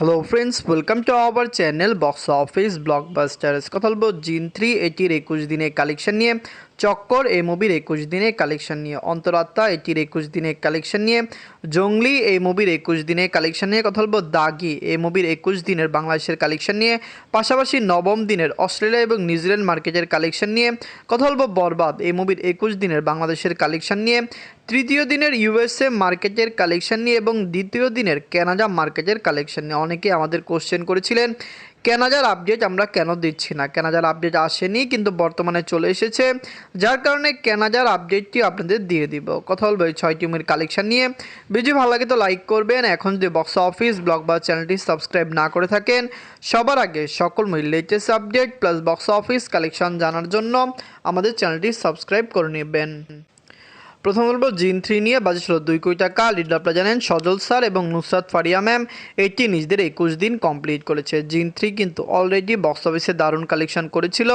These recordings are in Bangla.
Hello friends welcome to our channel box office blockbusters কথা বলব জিন থ্রি এটির একুশ দিনের কালেকশন নিয়ে। চক্কর, এই মুভির একুশ দিনের কালেকশন নিয়ে। অন্তরাত্মা, এটির একুশ দিনের কালেকশন নিয়ে। জঙ্গলি, এই মুভির একুশ দিনের কালেকশন নিয়ে। কথা বলব দাগি, এই মুভির একুশ দিনের বাংলাদেশের কালেকশন নিয়ে। পাশাপাশি নবম দিনের অস্ট্রেলিয়া এবং নিউজিল্যান্ড মার্কেটের কালেকশন নিয়ে। কথা বলব বরবাদ, এই মুভির একুশ দিনের বাংলাদেশের কালেকশন নিয়ে। তৃতীয় দিনের ইউএসএ মার্কেটের কালেকশন নিয়ে এবং দ্বিতীয় দিনের ক্যানাডা মার্কেটের কালেকশন নিয়ে অনেকে আমাদের কোশ্চেন করেছিলেন ক্যানাডার আপডেট আমরা কেন দিচ্ছি না? ক্যানাডার আপডেট আসেনি, কিন্তু বর্তমানে চলে এসেছে। যার কারণে ক্যানাডার আপডেটটি আপনাদের দিয়ে দিব। কথা বলব এই ছয় কালেকশন নিয়ে। ভিডিও ভালো লাগে তো লাইক করবেন। এখন যদি বক্স অফিস ব্লগ বা চ্যানেলটি সাবস্ক্রাইব না করে থাকেন, সবার আগে সকল latest update plus box office collection জানার জন্য আমাদের চ্যানেলটি সাবস্ক্রাইব করে নেবেন। প্রথম বলব, জিন থ্রি নিয়ে বাজেছিল দুই কোটি টাকা। লিডার আপনারা জানেন সজল স্যার এবং নুসরাত ফারিয়া ম্যাম। এটি নিজেদের একুশ দিন কমপ্লিট করেছে। জিন থ্রি কিন্তু অলরেডি বক্স অফিসে দারুণ কালেকশন করেছিল।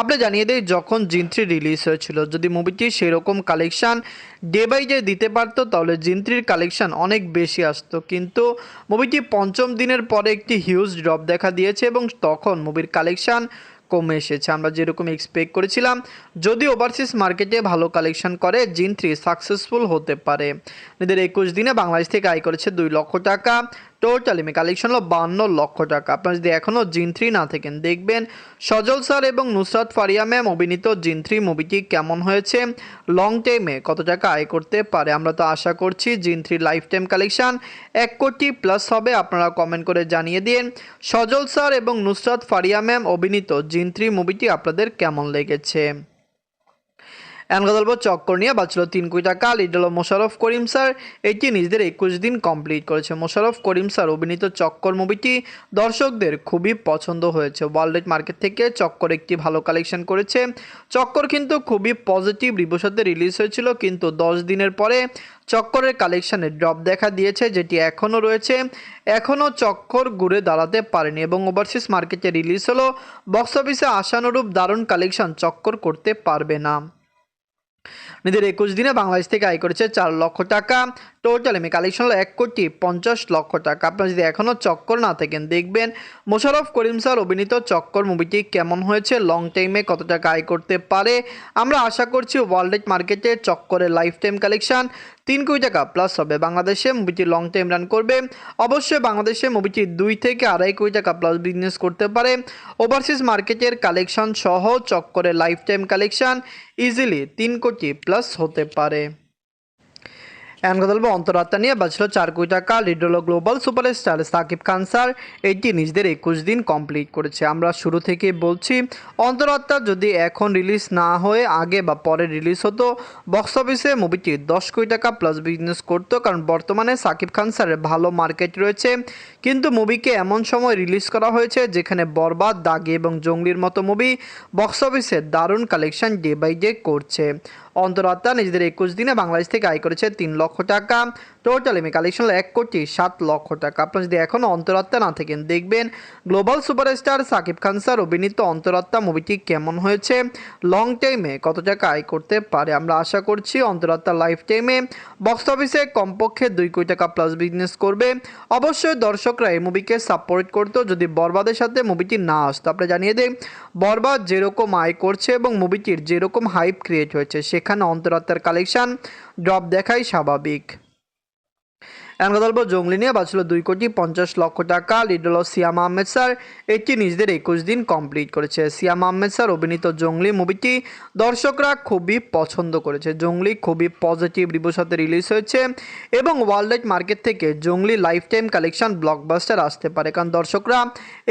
আপনি জানিয়ে দেয় যখন জিন থ্রি রিলিজ হয়েছিল, যদি মুভিটি সেরকম কালেকশন ডে বাই ডে দিতে পারতো, তাহলে জিন থ্রির কালেকশন অনেক বেশি আসতো। কিন্তু মুভিটি পঞ্চম দিনের পরে একটি হিউজ ড্রপ দেখা দিয়েছে এবং তখন মুভির কালেকশন কমে এসেছে। আমরা যেরকম এক্সপেক্ট করেছিলাম যদি ওভারসিজ মার্কেটে ভালো কালেকশন করে জিন থ্রি সাকসেসফুল হতে পারে। নিজের একুশ দিনে বাংলাদেশ থেকে আয় করেছে দুই লক্ষ টাকা। টোটাল এমনি কালেকশন হলো বান্ন লক্ষ টাকা। আপনারা যদি এখনও জিন থ্রি না থাকেন, দেখবেন সজল স্যার এবং নুসরাত ফারিয়া ম্যাম অভিনীত জিন থ্রি মুভিটি কেমন হয়েছে? লং টাইমে কত টাকা আয় করতে পারে? আমরা তো আশা করছি জিন থ্রি লাইফ টাইম কালেকশন এক কোটি প্লাস হবে। আপনারা কমেন্ট করে জানিয়ে দিন। সজল স্যার এবং নুসরাত ফারিয়া ম্যাম অভিনীত জিন থ্রি মুভিটি আপনাদের কেমন লেগেছে? অ্যানগদল্প চক্কর নিয়ে। বাঁচল তিন কোটি টাকা। Lead Mosharraf Karim sir. এটি নিজেদের একুশ দিন কমপ্লিট করেছে। মোশারফ করিম স্যার অভিনীত চক্কর মুভিটি দর্শকদের খুবই পছন্দ হয়েছে। ওয়ার্ল্ড মার্কেট থেকে চক্কর একটি ভালো কালেকশন করেছে। চক্কর কিন্তু খুবই পজিটিভ রিভিউর রিলিজ হয়েছিল। কিন্তু দশ দিনের পরে চক্করের কালেকশানে ড্রপ দেখা দিয়েছে, যেটি এখনও রয়েছে। এখনও চক্কর ঘুরে দাঁড়াতে পারেনি এবং ওভারসিজ মার্কেটে রিলিজ হলো। বক্স অফিসে আশানুরূপ দারুণ কালেকশন চক্কর করতে পারবে না। নিজের একুশ দিনে বাংলাদেশ থেকে আয় করেছে চার লক্ষ টাকা। টোটাল এমনি কালেকশন হলো এক কোটি পঞ্চাশ লক্ষ টাকা। আপনারা যদি এখনও চক্কর না থাকেন, দেখবেন মোশারফ করিম স্যার অভিনীত চক্কর মুভিটি কেমন হয়েছে লং টাইমে কত টাকা আয় করতে পারে? আমরা আশা করছি ওয়ার্ল্ড মার্কেটে চক্করের লাইফ টাইম কালেকশন তিন কোটি টাকা। প্লাস হবে বাংলাদেশে মুভিটি লং টাইম রান করবে। অবশ্যই বাংলাদেশে মুভিটি দুই থেকে আড়াই কোটি টাকা প্লাস বিজনেস করতে পারে। ওভারসিজ মার্কেটের কালেকশন সহ চক্করে লাইফ টাইম কালেকশন ইজিলি তিন কোটি প্লাস হতে পারে। এখন কথা বলব অন্তরাত্মা নিয়ে বাঁচলো চার কোটি টাকা। লিড হলো global superstar Shakib Khan sir. এটি নিজেদের একুশ দিন কমপ্লিট করেছে। আমরা শুরু থেকে বলছি, অন্তরাত্মা যদি এখন রিলিজ না হয়ে আগে বা পরে রিলিজ হতো বক্স অফিসে মুভিটি দশ কোটি টাকা প্লাস বিজনেস করতো, কারণ বর্তমানে সাকিব খান স্যারের ভালো মার্কেট রয়েছে। কিন্তু মুভিকে এমন সময় রিলিজ করা হয়েছে, যেখানে বরবাদ, দাগি এবং জঙ্গলির মতো মুভি বক্স অফিসে দারুণ কালেকশন ডে বাই ডে করছে। অন্তরাত্মা নিজেদের একুশ দিনে বাংলাদেশ থেকে আয় করেছে তিন লক্ষ টাকা টোটাল এমি কালেকশন এক কোটি সাত লক্ষ টাকা। আপনার যদি এখনও অন্তরাত্মা না থাকেন, দেখবেন global superstar Shakib Khan sir অভিনীত অন্তরাত্মা মুভিটি কেমন হয়েছে? লং টাইমে কত টাকা আয় করতে পারে? আমরা আশা করছি অন্তরাত্মা লাইফ টাইমে বক্স অফিসে কমপক্ষে দুই কোটি টাকা প্লাস বিজনেস করবে। অবশ্যই দর্শকরা এই মুভিকে সাপোর্ট করতো যদি বরবাদের সাথে মুভিটি না আসতো। আপনি জানিয়ে দেন বরবাদ যেরকম আয় করছে এবং মুভিটির যেরকম হাইপ ক্রিয়েট হয়েছে, সেখানে অন্তরাত্মার কালেকশন ড্রপ দেখাই স্বাভাবিক। এখন কথা বলব, জঙ্গলি নিয়ে বাঁচলো দুই কোটি পঞ্চাশ লক্ষ টাকা। লিড হলো সিয়াম আহমেদ স্যার এটি নিজেদের একুশ দিন কমপ্লিট করেছে। সিয়াম আহমেদ স্যার অভিনীত জঙ্গলি মুভিটি দর্শকরা খুবই পছন্দ করেছে। জঙ্গলি খুবই পজিটিভ রিভিউর সাথে রিলিজ হয়েছে এবং ওয়ার্ল্ড মার্কেট থেকে জঙ্গলি লাইফ টাইম কালেকশন ব্লকবাস্টার আসতে পারে। কারণ দর্শকরা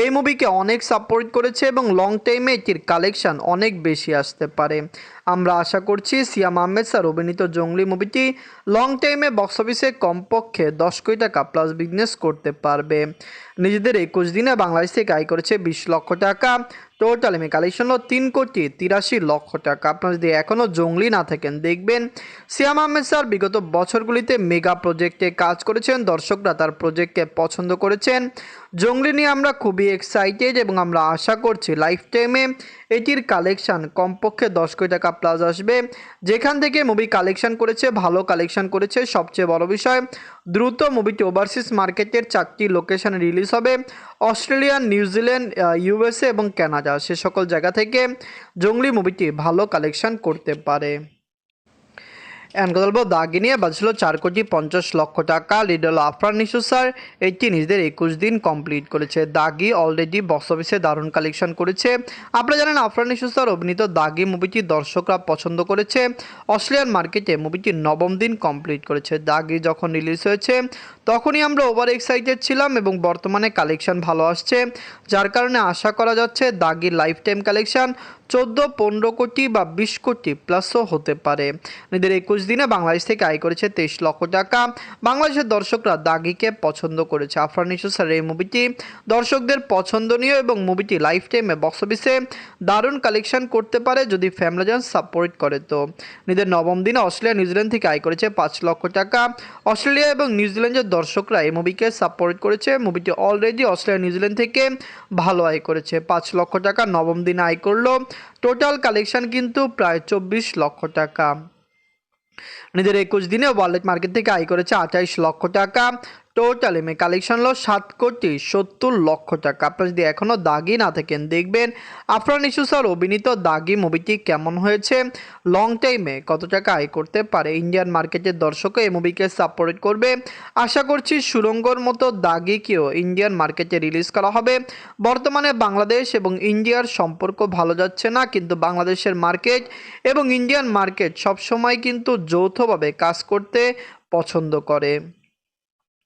এই মুভিকে অনেক সাপোর্ট করেছে এবং লং টাইমে এটির কালেকশন অনেক বেশি আসতে পারে। আমরা আশা করছি সিয়াম আহমেদ স্যার অভিনীত জঙ্গলি মুভিটি লং টাইমে বক্স অফিসে কমপক্ষে দশ কোটি টাকা প্লাস বিজনেস করতে পারবে। নিজেদের একুশ দিনে বাংলাদেশ থেকে আয় করেছে বিশ লক্ষ টাকা। টোটাল এমনি কালেকশন হলো তিন কোটি তিরাশি লক্ষ টাকা। আপনারা যদি এখনও জঙ্গলি না থাকেন, দেখবেন সিয়াম আহমেদ স্যার বিগত বছরগুলিতে মেগা প্রজেক্টে কাজ করেছেন, দর্শকরা তার প্রজেক্টকে পছন্দ করেছেন। জঙ্গলি নিয়ে আমরা খুবই এক্সাইটেড এবং আমরা আশা করছি লাইফ টাইমে এটির কালেকশন কমপক্ষে দশ কোটি টাকা প্লাস আসবে। যেখান থেকে মুভি কালেকশন করেছে, ভালো কালেকশন করেছে, সবচেয়ে বড় বিষয়, দ্রুত মুভিটি ওভারসিজ মার্কেটের চারটি লোকেশানে রিলিজ হবে, অস্ট্রেলিয়া নিউজিল্যান্ড ইউএসএ এবং কানাডা সে সকল জায়গা থেকে জঙ্গলি মুভিটি ভালো কালেকশন করতে পারে। অ্যান্ড কথা বলব দাগি নিয়ে। বাজছিল চার কোটি পঞ্চাশ লক্ষ টাকা। লিডল আফরান নিশু স্যার এটি নিজেদের একুশ দিন কমপ্লিট করেছে। দাগি অলরেডি বক্স অফিসে দারুণ কালেকশন করেছে। আপনারা জানেন আফরান নিশু স্যার অভিনীত দাগি মুভিটি দর্শকরা পছন্দ করেছে। অস্ট্রেলিয়ান মার্কেটে মুভিটি নবম দিন কমপ্লিট করেছে। দাগি যখন রিলিজ হয়েছে তখনই আমরা ওভার এক্সাইটেড ছিলাম এবং বর্তমানে কালেকশন ভালো আসছে, যার কারণে আশা করা যাচ্ছে দাগির লাইফ টাইম কালেকশন চোদ্দ, পনেরো কোটি বা বিশ কোটি প্লাসও হতে পারে। নিজেদের একুশ দিনে বাংলাদেশ থেকে আয় করেছে তেইশ লক্ষ টাকা। বাংলাদেশের দর্শকরা দাগিকে পছন্দ করেছে। আফরান স্যার এই মুভিটি দর্শকদের পছন্দনীয় এবং মুভিটি লাইফ টাইমে বক্স অফিসে দারুণ কালেকশন করতে পারে যদি ফ্যামিলিজান সাপোর্ট করে তো। নিজের নবম দিনে অস্ট্রেলিয়া নিউজিল্যান্ড থেকে আয় করেছে পাঁচ লক্ষ টাকা। অস্ট্রেলিয়া এবং নিউজিল্যান্ডের দর্শকরা এই মুভিকে সাপোর্ট করেছে। মুভিটি অলরেডি অস্ট্রেলিয়া নিউজিল্যান্ড থেকে ভালো আয় করেছে। পাঁচ লক্ষ টাকা নবম দিনে আয় করল। টোটাল কালেকশন কিন্তু প্রায় চব্বিশ লক্ষ টাকা। নিজের একুশ দিনে ওয়ালেট মার্কেট থেকে আয় করেছে আঠাইশ লক্ষ টাকা। টোটাল এমএ কালেকশন হলো সাত কোটি সত্তর লক্ষ টাকা। আপনারা যদি এখনও দাগি না থাকেন, দেখবেন আফরান ইস্যু স্যার অভিনীত দাগি মুভিটি কেমন হয়েছে? লং টাইমে কত টাকা আয় করতে পারে? ইন্ডিয়ান মার্কেটের দর্শকও এই মুভিকে সাপোর্ট করবে। আশা করছি সুরঙ্গর মতো দাগিকেও ইন্ডিয়ান মার্কেটে রিলিজ করা হবে। বর্তমানে বাংলাদেশ এবং ইন্ডিয়ার সম্পর্ক ভালো যাচ্ছে না, কিন্তু বাংলাদেশের মার্কেট এবং ইন্ডিয়ান মার্কেট সবসময় কিন্তু যৌথভাবে কাজ করতে পছন্দ করে।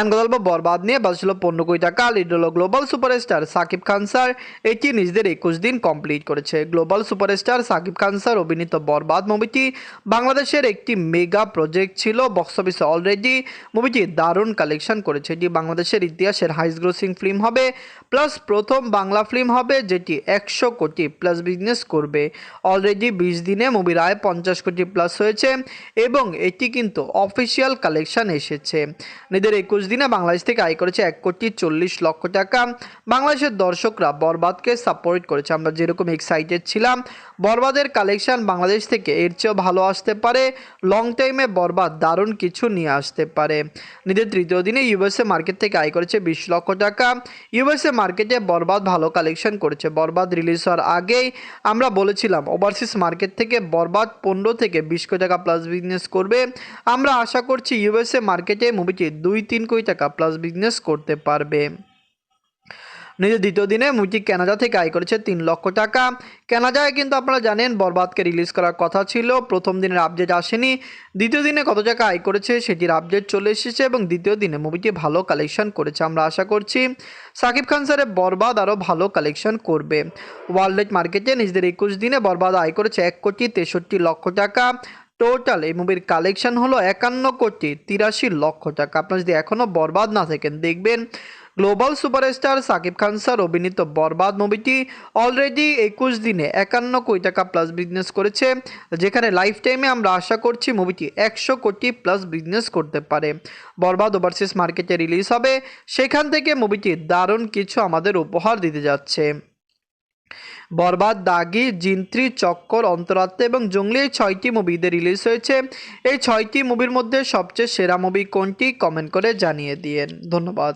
এমন বরবাদ নিয়ে বাজছিল পনেরো কোটি টাকা। Lead global superstar Shakib Khan sir এটি নিজেদের একুশ দিন কমপ্লিট করেছে। Global superstar Shakib Khan sir অভিনীত বরবাদ মুভিটি বাংলাদেশের একটি মেগা প্রজেক্ট ছিল বক্স অফিসে অলরেডি মুভিটি দারুণ কালেকশন করেছে। এটি বাংলাদেশের ইতিহাসের হাইস্ট গ্রোসিং ফিল্ম হবে প্লাস প্রথম বাংলা ফিল্ম হবে যেটি একশো কোটি প্লাস বিজনেস করবে। অলরেডি বিশ দিনে মুভির আয় পঞ্চাশ কোটি প্লাস হয়েছে এবং এটি কিন্তু অফিসিয়াল কালেকশন এসেছে। নিজেদের একুশ দিনে বাংলাদেশ থেকে আয় করেছে এক কোটি চল্লিশ লক্ষ টাকা। বাংলাদেশের দর্শকরা বরবাদকে সাপোর্ট করেছে। আমরা যেরকম এক্সাইটেড ছিলাম, বরবাদের কালেকশন বাংলাদেশ থেকে এর চেয়েও ভালো আসতে পারে। লং টাইমে বরবাদ দারুণ কিছু নিয়ে আসতে পারে। নিজের তৃতীয় দিনে ইউএসএ মার্কেট থেকে আয় করেছে বিশ লক্ষ টাকা। ইউএসএ মার্কেটে বরবাদ ভালো কালেকশন করেছে। বরবাদ রিলিজ হওয়ার আগেই আমরা বলেছিলাম ওভারসিজ মার্কেট থেকে বরবাদ পনেরো থেকে বিশ কোটি টাকা প্লাস বিজনেস করবে। আমরা আশা করছি ইউএসএ মার্কেটে মুভিটি দুই, তিন কোটি টাকা প্লাস বিজনেস করতে পারবে। নিজের দ্বিতীয় দিনে মুভিটি ক্যানাডা থেকে আয় করেছে তিন লক্ষ টাকা। ক্যানাডায় কিন্তু আপনারা জানেন, বরবাদকে রিলিজ করার কথা ছিল। প্রথম দিনের আপডেট আসেনি। দ্বিতীয় দিনে কত টাকা আয় করেছে সেটির আপডেট চলে এসেছে এবং দ্বিতীয় দিনে মুভিটি ভালো কালেকশন করেছে আমরা আশা করছি। সাকিব খান স্যারের বরবাদ আরও ভালো কালেকশন করবে। ওয়ার্ল্ড মার্কেটে নিজেদের একুশ দিনে বরবাদ আয় করেছে এক কোটি তেষট্টি লক্ষ টাকা। টোটাল এই মুভির কালেকশন হলো একান্ন কোটি তিরাশি লক্ষ টাকা। আপনারা যদি এখনও বরবাদ না থাকেন, দেখবেন global superstar Shakib Khan sir অভিনীত বরবাদ মুভিটি অলরেডি একুশ দিনে একান্ন কোটি টাকা প্লাস বিজনেস করেছে, যেখানে লাইফ টাইমে আমরা আশা করছি মুভিটি একশো কোটি প্লাস বিজনেস করতে পারে। বরবাদ ওভারসিজ মার্কেটে রিলিজ হবে, সেখান থেকে মুভিটি দারুণ কিছু আমাদের উপহার দিতে যাচ্ছে। বরবাদ, দাগি, জিন্ত্রি, চক্কর, অন্তরাত্মা এবং জঙ্গলি এই ছয়টি মুভিতে রিলিজ হয়েছে। এই ছয়টি মুভির মধ্যে সবচেয়ে সেরা মুভি কোনটি? কমেন্ট করে জানিয়ে দিয়েন। ধন্যবাদ।